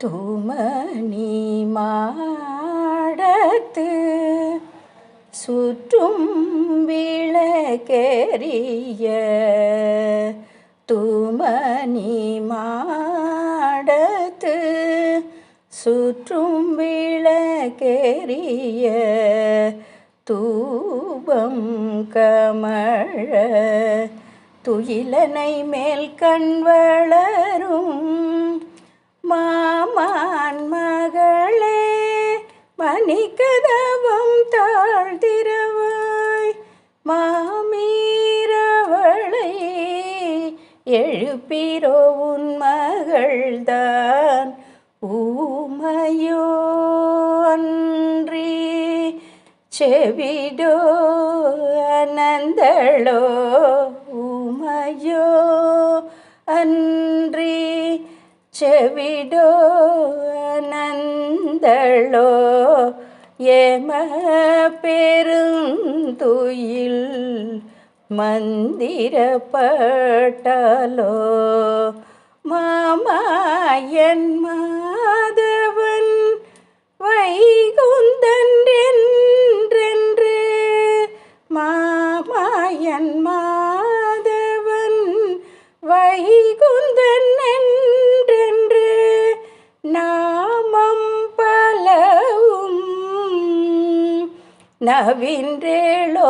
தூமணி மாடத்து சுற்றும் விளக்கெறிய தூமணி மாடத்து சுற்றும் விளக்கெறிய தூபம் கமழ துயிலனை மேல் கண் வளரும் மா மான் மகளே மணிக்கதவம் தாழ்திரவாய் மாமீரவளை எழுப்பிரோ உன் மகள்தான் ஊமையோ அன்றி. செவிடோ அனந்தளோ செவிடோ அனந்தளோ. ஏம பெருந்துயில் மந்திரப்பட்டாலோ. மாமாயன் மாதவன் வைகுந்தன் நவின்றேளோரம்